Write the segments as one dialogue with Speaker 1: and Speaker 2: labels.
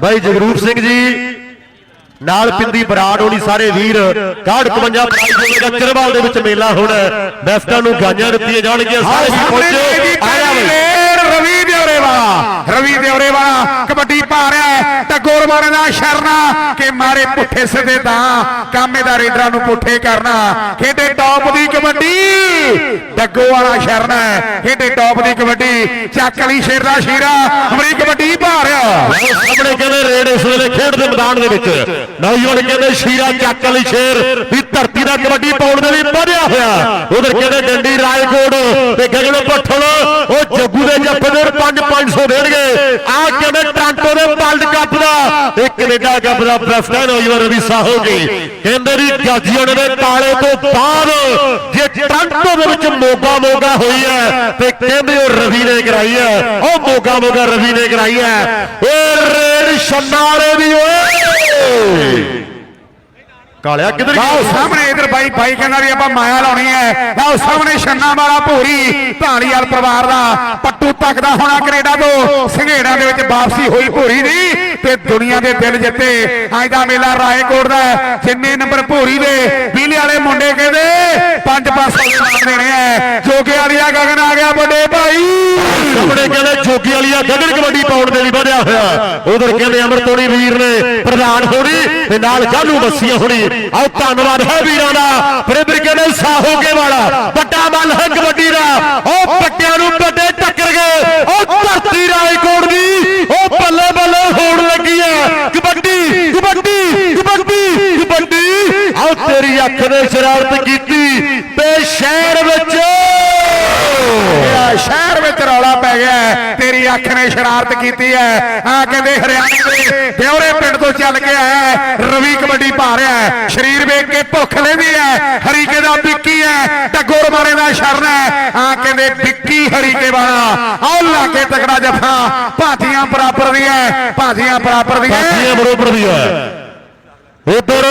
Speaker 1: ਬਾਈ ਜਗਰੂਪ ਸਿੰਘ ਜੀ ਨਾਲ ਪਿੰਦੀ ਬਰਾੜ ਹੋਣੀ ਸਾਰੇ ਵੀਰ 51 ਪ੍ਰਾਈਜ਼ ਹੋਵੇਗਾ ਚਰਵਾਲ ਦੇ ਵਿੱਚ ਮੇਲਾ ਹੋਣਾ। ਬੈਸਟਾਂ ਨੂੰ ਗਾਈਆਂ ਦਿੱਤੀਆਂ ਜਾਣਗੀਆਂ ਸਾਰੇ ਪਹੁੰਚੋ ਆਇਆ ਬਈ
Speaker 2: ਵਾਲਾ ਰਵੀ ਦਿਉਰੇ ਵਾਲਾ ਕਬੱਡੀ ਪਾ ਰਿਹਾ ਹੈ ਟੱਗੋਰ ਮਾਰੇ ਦਾ ਸ਼ਰਨਾ, ਕਿ ਮਾਰੇ ਪੁੱਠੇ ਸਿੱਧੇ ਤਾਂ ਕਾਮੇ ਦਾ ਰੇਡਰਾਂ ਨੂੰ ਪੁੱਠੇ ਕਰਨਾ। ਖੇਡੇ ਟੌਪ ਦੀ ਕਬੱਡੀ ਟੱਗੋ ਵਾਲਾ ਸ਼ਰਨਾ ਖੇਡੇ ਟੌਪ ਦੀ ਕਬੱਡੀ, ਚੱਕ ਲਈ ਸ਼ੇਰ ਦਾ ਸ਼ੀਰਾ ਅਮਰੀਕ ਕਬੱਡੀ ਪਾ ਰਿਹਾ
Speaker 1: ਸਾਹਮਣੇ ਕਹਿੰਦੇ ਰੇਡ ਇਸ ਵੇਲੇ ਖੇਡ ਦੇ ਮੈਦਾਨ ਦੇ ਵਿੱਚ। ਨੌਜਵਾਨ ਕਹਿੰਦੇ ਸ਼ੀਰਾ ਚੱਕ ਵਾਲੀ ਸ਼ੇਰ, ਵੀ ਧਰਤੀ ਦਾ ਕਬੱਡੀ ਪਾਉਣ ਦੇ ਲਈ ਵਧਿਆ ਹੋਇਆ। ਉਧਰ ਕਹਿੰਦੇ ਡੰਡੀ ਰਾਜਕੋਟ ਤੇ ਗਗਨ ਪੱਠਲ ਉਹ ਜੱਗੂ ਦੇ ਜੱਫੇ ਦੇ 500 ਦੇਣਗੇ। ਆ ਕਹਿੰਦੇ ਟ੍ਰਾਂਟੋ ਦੇ ਵਰਲਡ ਕੱਪ ਦਾ? ਤੇ ਕੈਨੇਡਾ ਕੱਪ ਦਾ ਪ੍ਰੈਸਟਨ ਨੌਜਵਾਨ ਰਵੀ ਸਾਹੋ ਜੀ। ਕਹਿੰਦੇ ਵੀ ਗਾਜੀਆਂ ਦੇ ਤਾਲੇ ਤੋਂ ਬਾਅਦ ਜੇ ਟ੍ਰਾਂਟੋ ਦੇ ਵਿੱਚ ਮੋਗਾ ਮੋਗਾ ਹੋਈ ਹੈ, ਤੇ ਕਹਿੰਦੇ ਉਹ ਰਵੀ ਨੇ ਕਰਾਈ ਹੈ। ਉਹ ਮੋਗਾ ਮੋਗਾ ਰਵੀ ਨੇ ਕਰਾਈ ਹੈ। ਓਏ ਰੇਡ ਛੰਨਾਲੇ ਦੀ ਓਏ! ਕਾਲਿਆ ਕਿੱਧਰ ਗਿਆ
Speaker 2: ਸਾਹਮਣੇ ਇਧਰ ਬਾਈ ਬਾਈ ਕਹਿੰਦਾ ਵੀ ਆਪਾਂ ਮਾਇਆ ਲਾਉਣੀ ਹੈ। ਆਓ ਸਾਹਮਣੇ ਛੰਨਾ ਵਾਲਾ ਭੂਰੀ ਢਾਲੀਵਾਲ ਪਰਿਵਾਰ ਦਾ। ਪੱਟੂ ਤੱਕਦਾ ਹੋਣਾ ਕੈਨੇਡਾ ਤੋਂ। ਸੰਘੇੜਾਂ ਦੇ ਵਿੱਚ ਵਾਪਸੀ ਹੋਈ ਭੂਰੀ ਦੀ ਤੇ ਦੁਨੀਆ ਦੇ ਦਿਲ ਜਿੱਤੇ। ਅੱਜ ਦਾ ਮੇਲਾ ਰਾਏਕੋਟ ਦਾ। ਜਿੰਨੇ ਨੰਬਰ ਭੂਰੀ ਦੇ ਬੀਲੇ ਵਾਲੇ ਮੁੰਡੇ ਕਹਿੰਦੇ ਪੰਜ ਪਾਸੇ ਦੇ ਨਾਮ ਦੇਣੇ ਆ ਜੋਗੇ ਵਾਲੀਆ ਗਗਨ ਆ ਗਿਆ ਵੱਡੇ ਭਾਈ।
Speaker 1: ਸਾਹਮਣੇ ਕਹਿੰਦੇ ਜੋਗੀ ਵਾਲੀਆ ਗਗਨ ਕਬੱਡੀ ਪਾਉਣ ਦੇ ਲਈ ਵਧਿਆ ਹੋਇਆ ਉਧਰ ਕਹਿੰਦੇ ਅਮਰਤੋਣੀ ਵੀਰ ਨੇ ਪ੍ਰਧਾਨ ਹੋਣੀ ਤੇ ਨਾਲ ਜਾਨੂ ਮੱਸੀਆਂ ਹੋਣੀ। ਆਓ ਧੰਨਵਾਦ ਹੈ ਵੀਰਾਂ ਦਾ। ਫਿਰ ਇਧਰ ਕਹਿੰਦੇ ਸਾਹੋਗੇ ਵਾਲਾ। ਵੱਡਾ ਮੱਲ ਹੈ ਕਬੱਡੀ ਦਾ ਉਹ ਪੱਟਿਆਂ ਨੂੰ ਵੱਡੇ ਟੱਕਰ ਗਏ। ਉਹ ਧਰਤੀ ਰਾਏਕੋਟ ਦੀ ਉਹ ਬੱਲੇ ਬੱਲੇ ਹੋਣ ਲੱਗੀ ਹੈ ਕਬੱਡੀ ਕਬੱਡੀ ਕਬੱਡੀ ਕਬੱਡੀ ਆਓ ਤੇਰੀ ਅੱਖ ਨੇ ਸ਼ਰਾਰਤ ਕੀਤੀ ਤੇ ਸ਼ਹਿਰ ਵਿੱਚ
Speaker 2: ਤੇਰਾ ਸ਼ਹਿਰ ਵਿੱਚ ਰੌਲਾ ਪੈ ਗਿਆ ਹੈ। ਤੇਰੀ ਅੱਖ ਨੇ ਸ਼ਰਾਰਤ ਕੀਤੀ ਹੈ। ਆ ਕਹਿੰਦੇ ਹਰਿਆਣੇ ਦੇ ਦਿਉਰੇ ਪਿੰਡ ਤੋਂ ਚੱਲ ਕੇ ਆਇਆ ਰਵੀ ਕਬੱਡੀ ਪਾ ਰਿਹਾ ਹੈ। ਸਰੀਰ ਵੇਖ ਕੇ ਭੁੱਖ ਲੈਂਦੀ ਹੈ। ਹਰੀਕੇ ਦਾ ਵਿੱਕੀ ਹੈ। ਟੱਗੋਰ ਮਾਰੇ ਦਾ ਸ਼ਰਨ ਹੈ। ਆ ਕਹਿੰਦੇ ਵਿੱਕੀ ਹਰੀਕੇ ਵਾਲਾ। ਆਹ ਲਾ ਕੇ ਤਕੜਾ ਜਫਾ। ਭਾਤੀਆਂ ਬਰਾਬਰ ਦੀ ਹੈ। ਭਾਤੀਆਂ ਬਰਾਬਰ ਦੀ ਹੈ।
Speaker 1: ਸਾਥੀਆਂ ਬਰੋਬਰ ਦੀ ਹੈ। ਉਧਰ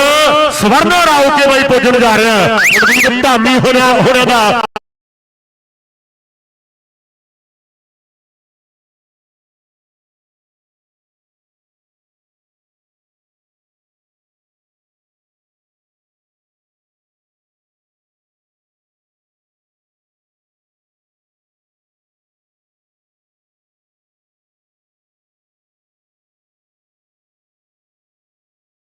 Speaker 1: ਸਵਰਨਾ ਰਾਉ ਕੇ ਬਾਈ ਪੁੱਜਣ ਜਾ ਰਿਹਾ ਮਨਦੀਪ ਧਾਮੀ ਹੋਣਾ ਹੋਣਾ ਦਾ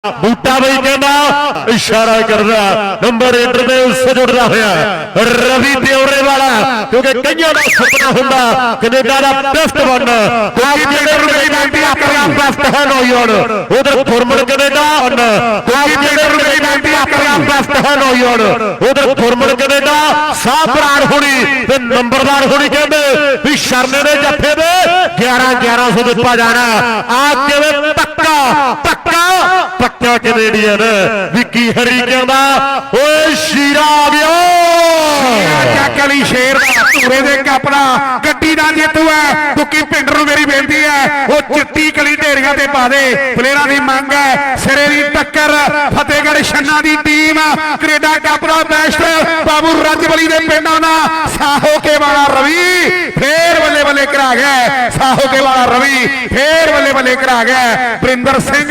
Speaker 1: ਬੂਟਾ ਬਈ ਕਹਿੰਦਾ, ਇਸ਼ਾਰਾ ਕਰਦਾ, ਨੰਬਰ ਇੰਟਰ ਦੇ ਉਸ ਜੁੜਦਾ ਹੋਇਆ। ਰਵੀ ਦਿਉਰੇ ਵਾਲਾ, ਕਿਉਂਕਿ ਕਈਆਂ ਦਾ ਸੁਪਨਾ ਹੁੰਦਾ, ਕੈਨੇਡਾ ਦਾ ਬੈਸਟ ਬਣਨਾ ਕੋਈ ਜਿਹੜੇ ਰੁਪਏ ਬੈਂਦੀ ਆਪਣਾ ਬੈਸਟ ਹੈ ਨੌਜਵਾਨ ਉਧਰ ਫੁਰਮਨ ਕੈਨੇਡਾ ਕੋਈ ਜਿਹੜੇ ਰੁਪਏ ਬੈਂਦੀ ਆਪਣਾ ਬੈਸਟ ਹੈ ਨੌਜਵਾਨ ਉਧਰ ਫੁਰਮਨ ਕੈਨੇਡਾ ਸਾਹ ਪ੍ਰਾਣ ਹੋਣੀ ਤੇ ਨੰਬਰਦਾਰ ਹੋਣੀ ਕਹਿੰਦੇ ਵੀ ਸ਼ਰਮੇ ਦੇ ਜੱਫੇ ਦੇ 11 1100 ਦਿੱਤਾ ਜਾਣਾ। ਆ ਕਿਵੇਂ ਪੱਕਾ? ਪੱਕਾ? ਪੱਕਾ? ਕੈਨੇਡੀਅਨ। ਵਿੱਕੀ ਹਰੀ ਕਹਿੰਦਾ ਓਏ ਸ਼ੀਰਾ ਆ ਗਿਆ
Speaker 2: ਚੱਕ ਵਾਲੀ ਸ਼ੇਰ ਦਾ, ਧੂਰੇ ਦੇ ਕੱਪ ਦਾ, ਗੱਡੀ ਦਾ ਜੇਤੂ ਹੈ ਦੁੱਕੀ ਪਿੰਡ ਨੂੰ ਮੇਰੀ ਬੇਨਤੀ ਹੈ, ਉਹ ਚਿੱਟੀ ਕਲੀ ਢੇਰੀਆਂ ਤੇ ਪਾ ਦੇ। ਪਲੇਅਰਾਂ ਦੀ ਮੰਗ ਹੈ, ਸਿਰੇ ਦੀ ਟੱਕਰ, ਫਤਿਹਗੜ੍ਹ ਛੰਨਾ ਦੀ ਟੀਮ, ਕੈਨੇਡਾ ਕੱਪ ਦਾ ਬੈਸਟ ਬਾਬੂ ਰੱਜਵਲੀ ਦੇ ਪਿੰਡਾਂ ਦਾ ਸਾਹੋ ਕੇ ਵਾਲਾ ਰਵੀ, ਫੇਰ ਬੱਲੇ ਬੱਲੇ ਕਰਾ ਗਿਆ ਸਾਹੋ ਕੇ ਵਾਲਾ ਰਵੀ, ਫੇਰ ਬੱਲੇ ਬੱਲੇ ਕਰਾ ਗਿਆ ਬਰਿੰਦਰ ਸਿੰਘ,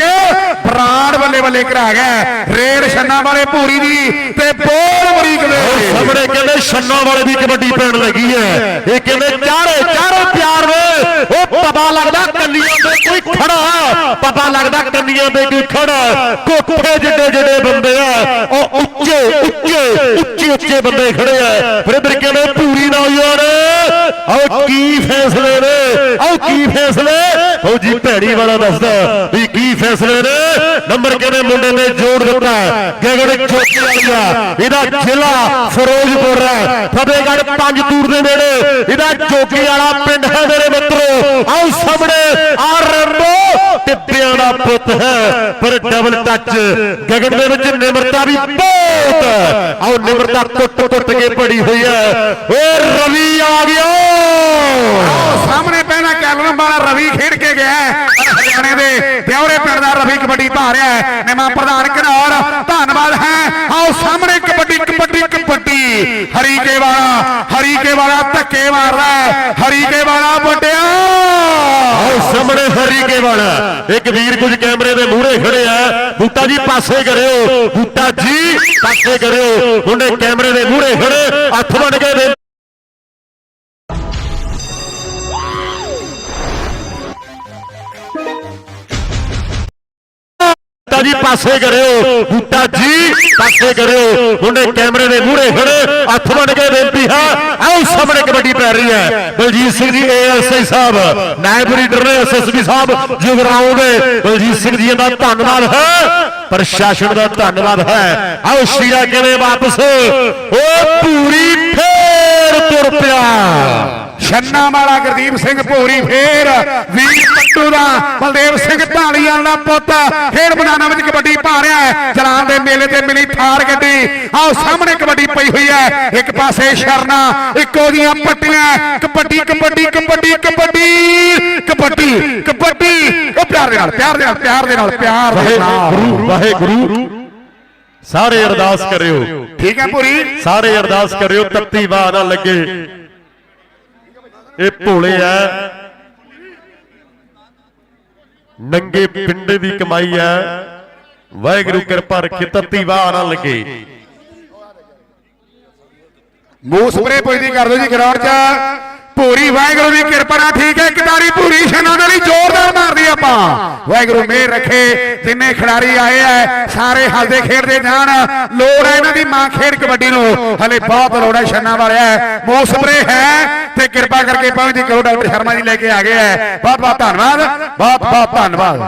Speaker 2: ਬਰਾੜ ਬੱਲੇ ਬੱਲੇ ਕਰਾ ਗਿਆ ਰੇਡ ਛੰਨਾ ਵਾਲੇ ਭੂਰੀ ਦੀ, ਤੇ ਬੋਲ ਅਮਰੀਕ ਦੇ।
Speaker 1: ਸਾਹਮਣੇ ਕਹਿੰਦੇ ਛੰਨਾ ਵਾਲੇ ਦੀ ਕਬੱਡੀ ਪੈਣ ਲੱਗੀ ਹੈ। ਇਹ ਕਹਿੰਦੇ ਚਾਰੇ ਚਾਰੇ ਪਿਆਰ ਵੇ। ਉਹ ਪਤਾ ਲੱਗਦਾ ਕੰਨੀਆਂ ਦੇ ਕੋਈ ਖੜਾ। ਪਤਾ ਲੱਗਦਾ ਕੰਨੀਆਂ ਦੇ ਕੋਈ ਖੜਾ। ਕੋਠੇ ਜਿੱਡੇ ਜਿੱਡੇ ਬੰਦੇ ਆ। ਉਹ ਉੱਚੇ ਉੱਚੇ ਉੱਚੇ ਉੱਚੇ ਬੰਦੇ ਖੜੇ ਆ। ਫਿਰ ਇਧਰ ਕਹਿੰਦੇ ਪੂਰੀ ਯਾਰ ਆਓ ਕੀ ਫੈਸਲੇ ਨੇ। ਆਓ ਕੀ ਫੈਸਲੇ। ਫੌਜੀ ਭੈੜੀ ਵਾਲਾ ਦੱਸਦਾ ਵੀ ਕੀ ਫੈਸਲੇ ਨੇ ਨੰਬਰ ਕਹਿੰਦੇ ਮੁੰਡੇ ਨੇ ਜੋੜ ਦਿੱਤਾ ਗਗਨ ਚੋਕੀ ਵਾਲੀਆ ਇਹਦਾ ਜ਼ਿਲ੍ਹਾ ਫਿਰੋਜ਼ਪੁਰ ਹੈ ਫਤਿਹਗੜ੍ਹ ਪੰਜ ਤੂਰ ਦੇ ਨੇੜੇ ਇਹਦਾ ਚੋਕੀ ਵਾਲਾ ਪਿੰਡ ਹੈ ਮੇਰੇ ਮਿੱਤਰੋ ਆਓ ਸਾਹਮਣੇ ਆ ਰੰਬੋ ਟਿੱਪਿਆਂ ਦਾ ਪੁੱਤ ਹੈ ਪਰ ਡਬਲ ਟੱਚ ਗਗਨ ਦੇ ਵਿੱਚ ਨਿਮਰਤਾ ਵੀ ਬਹੁਤ ਹੈ। ਆਓ ਨਿਮਰਤਾ ਟੁੱਟ ਟੁੱਟ ਕੇ ਪੜੀ ਹੋਈ ਹੈ ਓਏ ਰਵੀ ਆ ਗਿਆ
Speaker 2: ਆਓ ਸਾਹਮਣੇ ਪਹਿਣਾ ਕੈਲਨ ਵਾਲਾ ਰਵੀ ਖੇਡ ਕੇ ਗਿਆ ਹੈ। ਹਰਿਆਣੇ ਦੇ ਦਿਉਰੇ ਪਿੰਡ ਦਾ ਰਵੀ ਕਬੱਡੀ ਪਾ ਰਿਹਾ ਹੈ। ਨਿਮਾ ਪ੍ਰਧਾਨ ਘਨੌਰ, ਧੰਨਵਾਦ ਹੈ। ਆਓ ਸਾਹਮਣੇ ਕਬੱਡੀ ਕਬੱਡੀ ਕਬੱਡੀ। ਹਰੀਕੇ ਵਾਲਾ ਹਰੀਕੇ ਵਾਲਾ ਧੱਕੇ ਮਾਰਦਾ ਹੈ। ਹਰੀਕੇ ਵਾਲਾ ਵੱਡਿਆ।
Speaker 1: ਆਓ ਸਾਹਮਣੇ ਹਰੀਕੇ ਵਾਲਾ। ਇੱਕ ਵੀਰ ਕੁਝ ਕੈਮਰੇ ਦੇ ਮੂਹਰੇ ਖੜੇ ਆ। ਬੂਟਾ ਜੀ, ਪਾਸੇ ਕਰਿਓ। ਬੂਟਾ ਜੀ, ਪਾਸੇ ਕਰਿਓ। ਉਹਨੇ ਕੈਮਰੇ ਦੇ ਮੂਹਰੇ ਖੜੇ। ਹੱਥ ਬਣ ਕੇ ਪਾਸੇ ਕਰਿਓ। ਬੂਟਾ ਜੀ, ਪਾਸੇ ਕਰਿਓ। ਉਹਨੇ ਕੈਮਰੇ ਦੇ ਮੂਹਰੇ ਖੜੇ, ਹੱਥ ਬਣ ਕੇ ਬੇਨਤੀ ਹੈ। ਆਓ ਸਾਹਮਣੇ ਕਬੱਡੀ ਪੈ ਰਹੀ ਹੈ। ਬਲਜੀਤ ਸਿੰਘ ਜੀ ਏਐਸਆਈ ਸਾਹਿਬ, ਨਾਇਬ ਰੀਡਰ ਨੇ ਐਸਐਸਬੀ ਸਾਹਿਬ ਜੁਗਰਾਉਂ ਦੇ। ਬਲਜੀਤ ਸਿੰਘ ਜੀ ਦਾ ਧੰਨਵਾਦ ਹੈ। ਪ੍ਰਸ਼ਾਸਨ ਦਾ ਧੰਨਵਾਦ ਹੈ। ਆਓ ਸ਼ੀਰਾ ਕਿਵੇਂ ਵਾਪਸ? ਉਹ ਪੂਰੀ ਫੇਰ ਤੁਰ ਪਿਆ।
Speaker 2: ਛੰਨਾ ਵਾਲਾ ਗੁਰਦੀਪ ਸਿੰਘ ਭੋਰੀ ਫੇਰ ਵੀਰ ਪੱਟੂ ਦਾ ਬਲਦੇਵ ਸਿੰਘ ਢਾਲੀਵਾਲ ਦਾ ਪੁੱਤ ਖੇਡ ਮੈਦਾਨਾਂ ਵਿੱਚ ਕਬੱਡੀ ਪਾ ਰਿਹਾ ਹੈ। ਜਲਾਨ ਦੇ ਮੇਲੇ ਤੇ ਮਿਲੀ ਥਾਰ ਗੱਡੀ। ਆਓ ਸਾਹਮਣੇ ਕਬੱਡੀ ਪਈ ਹੋਈ ਹੈ। ਇੱਕ ਪਾਸੇ ਸ਼ਰਨਾ ਇੱਕੋ ਦੀਆਂ ਪੱਟੀਆਂ। ਕਬੱਡੀ ਕਬੱਡੀ ਕਬੱਡੀ ਕਬੱਡੀ ਕਬੱਡੀ ਕਬੱਡੀ। ਉਹ ਪਿਆਰ ਦੇ ਨਾਲ ਪਿਆਰ ਦੇ ਨਾਲ ਪਿਆਰ ਦੇ ਨਾਲ ਪਿਆਰ ਦੇ ਨਾਲ।
Speaker 1: ਵਾਹਿਗੁਰੂ। ਸਾਰੇ ਅਰਦਾਸ ਕਰਿਓ।
Speaker 2: ਠੀਕ ਹੈ ਭੋਰੀ?
Speaker 1: ਸਾਰੇ ਅਰਦਾਸ ਕਰਿਓ ਤੱਤੀ ਵਾਹ ਨਾ ਲੱਗੇ। ਇਹ ਭੋਲੇ ਆ। ਨੰਗੇ ਪਿੰਡੇ ਦੀ ਕਮਾਈ ਆ। ਵਾਹਿਗੁਰੂ ਕਿਰਪਾ ਰੱਖੇ ਤੱਤੀ ਵਾਹ ਨਾ ਲੱਗੇ।
Speaker 2: ਮੂੰਹ ਸਪਰੇ ਪੁੱਜਦੀ ਕਰ ਦਿਓ ਜੀ ਗਰਾਊਂਡ 'ਚ। ਵਾਹਿਗੁਰੂ ਦੀ ਕਿਰਪਾ ਨਾਲ ਠੀਕ ਹੈ ਕਿਦਾਰੀ ਪੂਰੀ ਸ਼ਨਾਂ ਦੇ ਲਈ ਜ਼ੋਰਦਾਰ ਮਾਰਦੀ ਆਪਾਂ। ਵਾਹਿਗੁਰੂ ਮਿਹਰ ਰੱਖੇ, ਜਿੰਨੇ ਖਿਡਾਰੀ ਆਏ ਐ, ਸਾਰੇ ਹੱਸਦੇ ਖੇਡਦੇ ਜਾਣ। ਲੋੜ ਹੈ ਇਹਨਾਂ ਦੀ ਮਾਂ ਖੇਡ ਕਬੱਡੀ ਨੂੰ। ਹਲੇ ਬਹੁਤ ਲੋੜ ਹੈ ਸ਼ਨਾਂ ਵਾਲਿਆ ਮੂੰਹ ਸਪਰੇ ਹੈ ਤੇ ਕਿਰਪਾ ਕਰਕੇ ਪਹੁੰਚਦੀ ਕਰੋ ਡਾਕਟਰ ਸ਼ਰਮਾ ਜੀ ਲੈ ਕੇ ਆ ਗਏ ਐ। ਬਹੁਤ ਬਹੁਤ ਧੰਨਵਾਦ ਬਹੁਤ ਬਹੁਤ ਧੰਨਵਾਦ।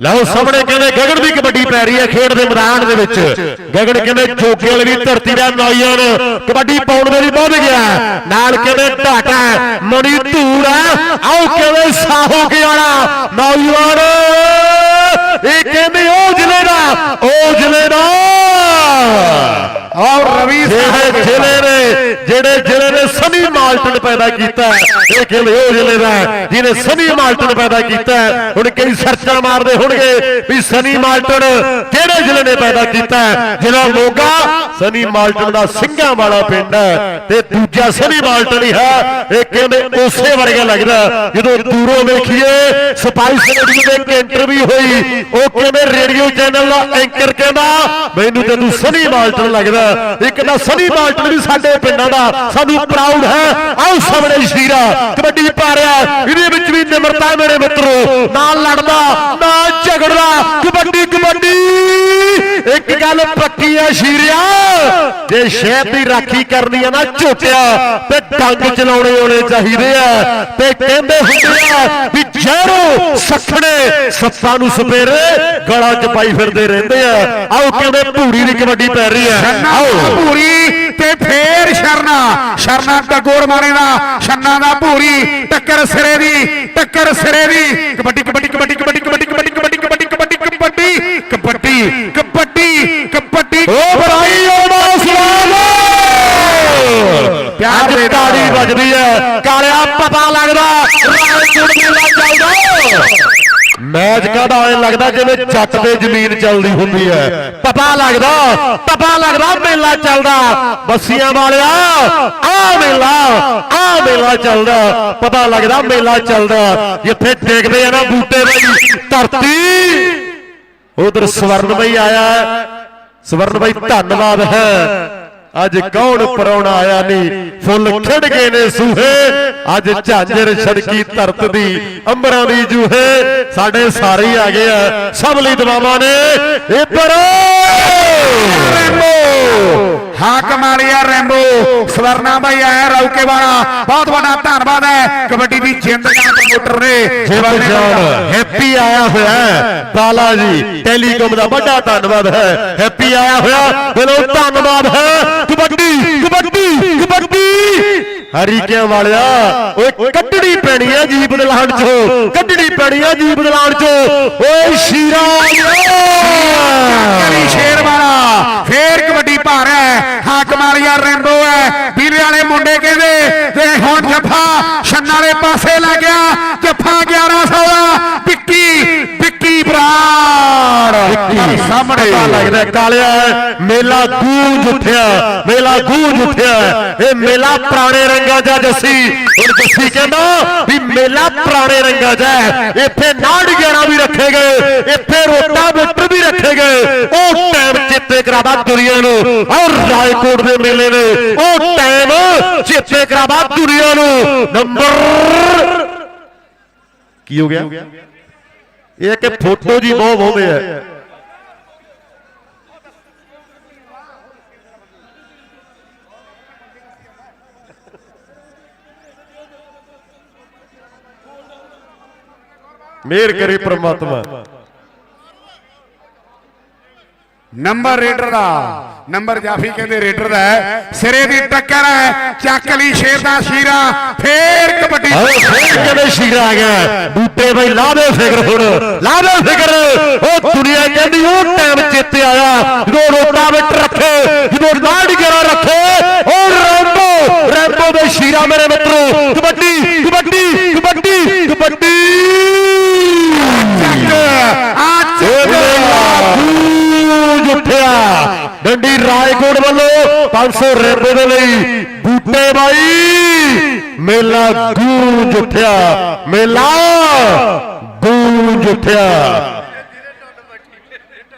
Speaker 1: ਲਓ ਸਾਹਮਣੇ ਕਹਿੰਦੇ ਗਗਨ ਦੀ ਕਬੱਡੀ ਪੈ ਰਹੀ ਹੈ ਖੇਡ ਦੇ ਮੈਦਾਨ ਦੇ ਵਿੱਚ। ਗਗਨ ਕਹਿੰਦੇ ਚੋਕੇ ਵਾਲੀ ਵੀ ਧਰਤੀ ਦਾ ਨੌਜਵਾਨ ਕਬੱਡੀ ਪਾਉਣ ਦੇ ਲਈ ਪਹੁੰਚ ਗਿਆ। ਨਾਲ ਕਹਿੰਦੇ ਢਾਟਾ ਮਣੀ ਧੂੜ ਹੈ। ਆਓ ਕਹਿੰਦੇ ਸਾਹੋ ਕੇ ਵਾਲਾ ਨੌਜਵਾਨ। ਇਹ ਕਹਿੰਦੇ ਉਹ ਜ਼ਿਲ੍ਹੇ ਦਾ ਉਹ ਜ਼ਿਲ੍ਹੇ ਦਾ।
Speaker 2: ਔਰ ਰਵੀ
Speaker 1: ਜਿਹੜੇ
Speaker 2: ਸਾਹਿਬ
Speaker 1: ਜ਼ਿਲ੍ਹੇ ਨੇ ਜਿਹੜੇ ਜ਼ਿਲ੍ਹੇ ਨੇ ਸਨੀ ਮਾਲਟਨ ਪੈਦਾ ਕੀਤਾ ਇਹ ਕਹਿੰਦੇ ਉਹ ਜ਼ਿਲ੍ਹੇ ਦਾ ਜਿਹਨੇ ਸਨੀ ਮਾਲਟਨ ਪੈਦਾ ਕੀਤਾ। ਹੁਣ ਕਈ ਸਰਚਾਂ ਮਾਰਦੇ ਹੋਣਗੇ ਵੀ ਸਨੀ ਮਾਲਟਨ ਕਿਹੜੇ ਜ਼ਿਲ੍ਹੇ ਨੇ ਪੈਦਾ ਕੀਤਾ? ਜ਼ਿਲ੍ਹਾ ਮੋਗਾ ਸਨੀ ਮਾਲਟਨ ਦਾ ਸਿੰਘਾਂ ਵਾਲਾ ਪਿੰਡ ਹੈ ਤੇ ਦੂਜਾ ਸਨੀ ਮਾਲਟਨ ਹੀ ਹੈ ਇਹ ਕਹਿੰਦੇ ਉਸੇ ਵਰਗਾ ਲੱਗਦਾ ਜਦੋਂ ਦੂਰੋਂ ਵੇਖੀਏ ਸਪਾਈਸ ਰੇਡੀਓ ਦੇ ਇੱਕ ਇੰਟਰਵਿਊ ਹੋਈ ਉਹ ਕਹਿੰਦੇ ਰੇਡੀਓ ਚੈਨਲ ਦਾ ਐਂਕਰ ਕਹਿੰਦਾ ਮੈਨੂੰ ਤੇ ਤੂੰ ਸਨੀ ਮਾਲਟਨ ਲੱਗਦਾ। ਇੱਕ ਤਾਂ ਸਨੀ ਮਾਲਟਨ ਵੀ ਸਾਡੇ ਪਿੰਡਾਂ ਦਾ ਸਾਨੂੰ ਪ੍ਰਾਊਡ ਹੈ। ਆਓ ਸਾਹਮਣੇ ਸ਼ੀਰਾ, ਕਬੱਡੀ ਪਾ ਰਿਹਾ ਇਹਦੇ ਵਿੱਚ ਵੀ ਨਿਮਰਤਾ ਮੇਰੇ ਮਿੱਤਰੋ। ਨਾ ਲੜਦਾ ਨਾ ਝਗੜਦਾ। ਕਬੱਡੀ ਕਬੱਡੀ। ਇੱਕ ਗੱਲ ਪੱਕੀ ਆ ਸ਼ੀਰਿਆ, ਜੇ ਸ਼ਹਿਰ ਦੀ ਰਾਖੀ ਕਰਨੀ ਆ ਨਾ ਝੋਟਿਆ, ਤੇ ਡੰਗ ਚਲਾਉਣੇ ਆਉਣੇ ਚਾਹੀਦੇ ਆ। ਤੇ ਕਹਿੰਦੇ ਹੁੰਦੇ ਆ ਵੀ ਸਖਣੇ ਸੱਤਾਂ ਨੂੰ ਸਪੇਰੇ ਗਲਾਂ 'ਚ ਪਾਈ ਫਿਰਦੇ ਰਹਿੰਦੇ ਆ ਆਓ ਕਹਿੰਦੇ ਭੂਰੀ ਦੀ ਕਬੱਡੀ ਪੈ ਰਹੀ ਹੈ ਆਓ
Speaker 2: ਭੂਰੀ ਤੇ ਫੇਰ ਸ਼ਰਨਾ ਸ਼ਰਨਾ ਟਗੋਰ ਮਾਰੇ ਦਾ ਛੰਨਾ ਦਾ ਭੂਰੀ ਟੱਕਰ ਸਿਰੇ ਦੀ ਟੱਕਰ ਸਿਰੇ ਦੀ ਕਬੱਡੀ ਕਬੱਡੀ ਕਬੱਡੀ ਕਬੱਡੀ ਕਬੱਡੀ ਕਬੱਡੀ ਕਬੱਡੀ ਕਬੱਡੀ ਕਬੱਡੀ ਕਬੱਡੀ ਕਬੱਡੀ ਕਬੱਡੀ ਕਬੱਡੀ
Speaker 1: ਓ ਬਰਾਈ ਓ ਮਾਸਲਾਮ
Speaker 2: ਪਿਆਰ ਦੇ।
Speaker 1: ਤਾੜੀ ਵੱਜਦੀ ਹੈ ਕਾਲਿਆ ਪਤਾ ਲੱਗਦਾ ਰਾਜਕੋਟ ਮੇਲਾ ਚੱਲਦਾ ਮੈਚ ਕਾਹਦਾ ਐ ਲੱਗਦਾ? ਜਿਵੇਂ ਜੱਟ ਤੇ ਜ਼ਮੀਨ ਚੱਲਦੀ ਹੁੰਦੀ ਹੈ। ਪਤਾ ਲੱਗਦਾ ਪਤਾ ਲੱਗਦਾ ਮੇਲਾ ਚੱਲਦਾ। ਬੱਸੀਆਂ ਵਾਲਿਆ ਆ ਮੇਲਾ ਆ ਮੇਲਾ ਚੱਲਦਾ। ਪਤਾ ਲੱਗਦਾ ਮੇਲਾ ਚੱਲਦਾ। ਜਿੱਥੇ ਟੇਕਦੇ ਆ ਨਾ ਬੂਟੇ ਬਾਈ ਧਰਤੀ। ਉਧਰ ਸਵਰਨ ਬਈ ਆਇਆ ਸਵਰਨ ਬਾਈ ਧੰਨਵਾਦ ਹੈ। ਅੱਜ ਕੌਣ ਪਰੌਣਾ ਆਇਆ ਨਹੀਂ? ਫੁੱਲ ਖਿੜ ਗਏ ਨੇ ਸੂਹੇ। ਅੱਜ ਝਾਂਜਰ ਛੜਕੀ ਧਰਤ ਦੀ ਅੰਬਰਾਂ ਦੀ ਜੂਹੇ ਸਾਡੇ ਸਾਰੇ ਆ ਗਏ ਆ। ਸਭ ਲਈ ਦਵਾਵਾਂ ਨੇ। ਇੱਧਰ
Speaker 2: ਰੈਂਬੋ। ਹਾਕਮ ਵਾਲਿਆ ਰੈਂਬੋ। ਸਵਰਨਾ ਬਾਈ ਆਇਆ ਰੌਕੇ ਵਾਲਾ। ਬਹੁਤ ਵੱਡਾ ਧੰਨਵਾਦ ਹੈ। ਕਬੱਡੀ ਦੀ ਜਿੰਦ ਜਾਨ ਪ੍ਰਮੋਟਰ ਨੇ।
Speaker 1: ਹੈਪੀ ਆਇਆ ਹੋਇਆ ਬਾਲਾ ਜੀ ਟੈਲੀਕਾਮ ਦਾ ਵੱਡਾ ਧੰਨਵਾਦ ਹੈ। ਹੈਪੀ ਆਇਆ ਹੋਇਆ। ਦਿਲੋਂ ਧੰਨਵਾਦ ਹੈ। ਕਬੱਡੀ ਕਬੱਡੀ ਕਬੱਡੀ। ਹਰੀਕਿਆਂ ਵਾਲਿਆ ਓਏ ਕੱਢਣੀ ਪੈਣੀ ਹੈ ਜੀਪ ਦਲਾਨ ਚੋਂ ਕੱਢਣੀ ਪੈਣੀ ਹੈ ਜੀਪ ਦਲਾਨ ਚੋਂ। ਓਏ ਸ਼ੀਰਾ
Speaker 2: ਕਰੀ ਸ਼ੇਰ ਵਾਲਾ ਫੇਰ ਕਬੱਡੀ ਭਾਰ ਹੈ। ਹਾਕਮ ਵਾਲਿਆ ਰੈਂਬੋ ਹੈ। ਵੀਰੇ ਵਾਲੇ ਮੁੰਡੇ ਕਹਿੰਦੇ ਤੇ ਹੁਣ ਜੱਫਾ ਛੰਨਾ ਵਾਲੇ ਪਾਸੇ ਲੱਗ ਗਿਆ ਜੱਫਾ 1100 ਦਾ ਵਿੱਕੀ ਵਿੱਕੀ ਬਰਾੜ ਪਰ ਸਾਹਮਣੇ
Speaker 1: ਪਤਾ ਲੱਗਦਾ ਕਾਲਿਆ ਮੇਲਾ ਗੂੰਜ ਉੱਠਿਆ ਮੇਲਾ ਗੂੰਜ ਉੱਠਿਆ ਇਹ ਮੇਲਾ ਪੁਰਾਣੇ ਰੰਗਾਂ ਦਾ ਜੱਸੀ ਹੁਣ ਜੱਸੀ ਕਹਿੰਦਾ ਵੀ ਮੇਲਾ ਪੁਰਾਣੇ ਰੰਗਾਂ ਦਾ। ਇੱਥੇ ਨਾੜ 11 ਵੀ ਰੱਖੇ ਗਏ ਇੱਥੇ ਰੋਟਾ ਬਿੱਟਰ ਵੀ ਰੱਖੇ ਗਏ। ਉਹ ਟਾਈਮ ਚੇਤੇ ਕਰਾਵਾ ਦੁਨੀਆ ਨੂੰ। ਔਰ ਰਾਏਕੋਟ ਦੇ ਮੇਲੇ ਨੇ। ਉਹ ਟਾਈਮ ਚੇਤੇ ਕਰਾਵਾ ਦੁਨੀਆ ਨੂੰ। ਨੰਬਰ ਕੀ ਹੋ ਗਿਆ? ਇਹ ਕਿ ਫੋਟੋ ਜੀ ਬਹੁਤ ਬਹੁੰਦੇ ਆ। ਮੇਰ ਕਰੇ ਪ੍ਰਮਾਤਮਾ।
Speaker 2: ਨੰਬਰ ਰੇਡਰ ਦਾ। ਨੰਬਰ ਜਾਫੀ ਕਹਿੰਦੇ ਰੇਡਰ ਦਾ ਸਿਰੇ ਦੀ ਟੱਕਰ ਹੈ। ਚੱਕ ਲਈ ਸ਼ੇਰ ਦਾ ਸ਼ੀਰਾ। ਫੇਰ ਕਬੱਡੀ।
Speaker 1: ਫੇਰ ਕਦੇ ਸ਼ੀਰਾ ਆ ਗਿਆ? ਬੂਟੇ ਬਈ ਲਾ ਦੇ ਫਿਕਰ ਹੁਣ। ਲਾ ਦੇ ਫਿਕਰ। ਉਹ ਦੁਨੀਆ ਕਹਿੰਦੀ ਉਹ ਟਾਈਮ ਚੇਤੇ ਆਇਆ। ਜਦੋਂ ਰੋਟਾ ਵਿੱਚ ਰੱਖੇ ਜਦੋਂ ਨਾੜ ਗੇਰਾ ਰੱਖੇ ਉਹ ਰੈਂਬੋ ਰੈਂਬੋ ਦੇ ਸ਼ੀਰਾ ਮੇਰੇ ਮਿੱਤਰੋ। ਕਬੱਡੀ ਕਬੱਡੀ ਕਬੱਡੀ
Speaker 2: ਚੱਕ ਆ
Speaker 1: ਇਹ ਮੇਲਾ ਗੂੰਜ ਉੱਠਿਆ ਡੰਡੀ ਰਾਏਕੋਟ ਵੱਲੋਂ 500 ਰੇਪੇ ਦੇ ਲਈ ਬੂਟੇ ਬਾਈ। ਮੇਲਾ ਗੂੰਜ ਉੱਠਿਆ। ਮੇਲਾ ਗੂੰਜ ਉੱਠਿਆ।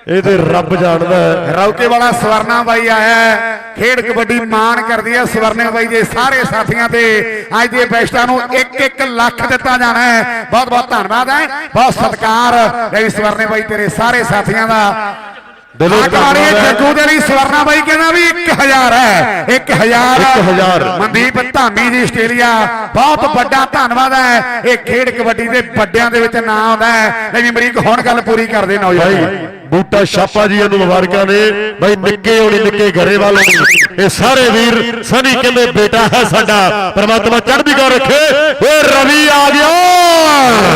Speaker 1: ਇਹ ਤੇ ਰੱਬ ਜਾਣਦਾ
Speaker 2: ਰੌਕੇ ਵਾਲਾ ਸਵਰਨਾ ਬਾਈ ਆਇਆ ਖੇਡ ਕਬੱਡੀ ਮਾਣ ਕਰਦੀ ਹੈ ਸਵਰਨੇ ਬਾਈ ਦੇ ਸਾਰੇ ਸਾਥੀਆਂ ਤੇ। ਅੱਜ ਦੇ ਬੈਸਟਾਂ ਨੂੰ 1-1 ਲੱਖ ਦਿੱਤਾ ਜਾਣਾ ਹੈ। ਬਹੁਤ ਬਹੁਤ ਧੰਨਵਾਦ ਹੈ। ਬਹੁਤ ਸਤਿਕਾਰ ਹੈ ਸਵਰਨੇ ਬਾਈ ਤੇਰੇ ਸਾਰੇ ਸਾਥੀਆਂ ਦਾ।
Speaker 1: ਦਿਲੋਂ
Speaker 2: ਆ ਕਹਾਣੀ
Speaker 1: ਧੰਨਵਾਦ ਹੈ।
Speaker 2: ਜੱਗੂ ਦੇ ਲਈ ਸਵਰਨਾ ਬਾਈ ਕਹਿੰਦਾ ਵੀ 1000 ਹੈ 1000
Speaker 1: ਇੱਕ ਹਜ਼ਾਰ।
Speaker 2: ਮਨਦੀਪ ਧਾਮੀ ਜੀ ਆਸਟ੍ਰੇਲੀਆ ਬਹੁਤ ਵੱਡਾ ਧੰਨਵਾਦ ਹੈ। ਇਹ ਖੇਡ ਕਬੱਡੀ ਦੇ ਵੱਡਿਆਂ ਦੇ ਵਿੱਚ ਨਾਂ ਆਉਂਦਾ ਹੈ। ਨਹੀਂ ਅਮਰੀਕ ਹੁਣ ਗੱਲ ਪੂਰੀ ਕਰਦੇ ਨੌਜਵਾਨ।
Speaker 1: ਭਾਈ ਬੂਟਾ ਛਾਪਾ ਜੀ ਨੂੰ ਮੁਬਾਰਕਾਂ ਨੇ। ਭਾਈ ਨਿੱਕੇ ਹੋਣੀ ਨਿੱਕੇ ਘਰੇ ਵਾਲੋਂ ਇਹ ਸਾਰੇ ਵੀਰ ਸਨੀ ਕਹਿੰਦੇ ਬੇਟਾ ਹੈ ਸਾਡਾ। ਪ੍ਰਮਾਤਮਾ ਚੜ੍ਹਦੀ ਕਲਾ ਰੱਖੇ। ਓਏ ਰਵੀ ਆ ਗਿਆ।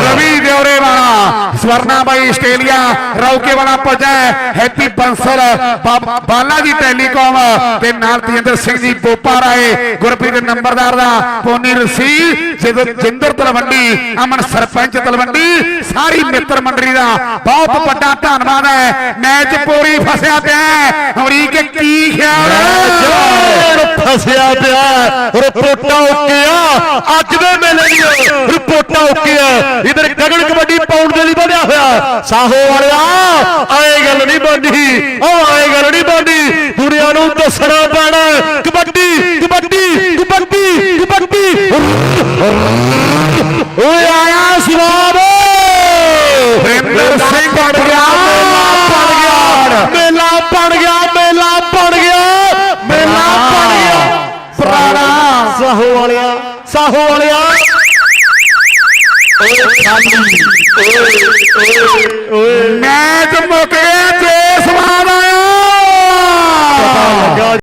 Speaker 2: ਰਵੀ ਦਿਉਰੇ ਵਾਲਾ। ਸਵਰਨਾ ਬਾਈ ਰੌਕੇ ਵਾਲਾ ਪਹੁੰਚਾ ਹੈਪੀ ਬੰਸਲ ਬਾਲਾ ਜੀ ਟੈਲੀਕਾਮ ਤੇ ਨਾਲ ਤੇਜਿੰਦਰ ਸਿੰਘ ਜੀ, ਬੋਪਾ ਰਾਏ, ਗੁਰਪ੍ਰੀਤ ਨੰਬਰਦਾਰ ਦਾ ਪੋਨੀ ਰਸੀਲ ਜਿੰਦ- ਜਿੰਦਰ ਤਲਵੰਡੀ, ਅਮਨ ਸਰਪੰਚ ਤਲਵੰਡੀ, ਸਾਰੀ ਮਿੱਤਰ ਮੰਡਲੀ ਦਾ ਬਹੁਤ ਵੱਡਾ ਧੰਨਵਾਦ ਹੈ। ਮੈਚ ਪੂਰੀ ਫਸਿਆ ਪਿਆ ਅਮਰੀਕ, ਕੀ ਖਿਆਲ?
Speaker 1: ਫਸਿਆ ਪਿਆ ਰਿਪੋਰਟਾਂ ਓਕੇ ਆ ਅੱਜ ਦੇ ਮੇਲੇ ਦੀਆਂ ਰਿਪੋਰਟਾਂ ਓਕੇ ਆ ਇਧਰ ਗਗਨ ਕਬੱਡੀ ਪਾਉਣ ਦੇ ਲਈ ਵਧਿਆ ਹੋਇਆ। ਸਾਹੋ ਵਾਲਿਆ ਆਏ ਗੱਲ ਨਹੀਂ ਬਣਦੀ। ਉਹ ਆਏ ਗੱਲ ਨਹੀਂ ਬਣਦੀ। ਦੁਨੀਆ ਨੂੰ ਦੱਸਣਾ ਪੈਣਾ ਕਬੱਡੀ ਕਬੱਡੀ ਕਬੱਡੀ ਕਬੱਡੀ। ਓਏ ਆਇਆ ਸਵਾਬ।
Speaker 2: ਸਿੰਘ
Speaker 1: ਬਣ ਗਿਆ ਬਣ ਗਿਆ। ਮੇਲਾ ਬਣ ਗਿਆ ਮੇਲਾ ਬਣ ਗਿਆ ਮੇਲਾ ਬਣ ਗਿਆ। ਪੁਰਾਣਾ ਸਾਹੋ ਵਾਲਿਆ ਸਾਹੋ ਵਾਲਿਆ। ਓਏ ਖਾਲੀ। ਓਏ ਓਏ ਓਏ
Speaker 2: ਮੈਚ ਮੁੱਕ ਗਿਆ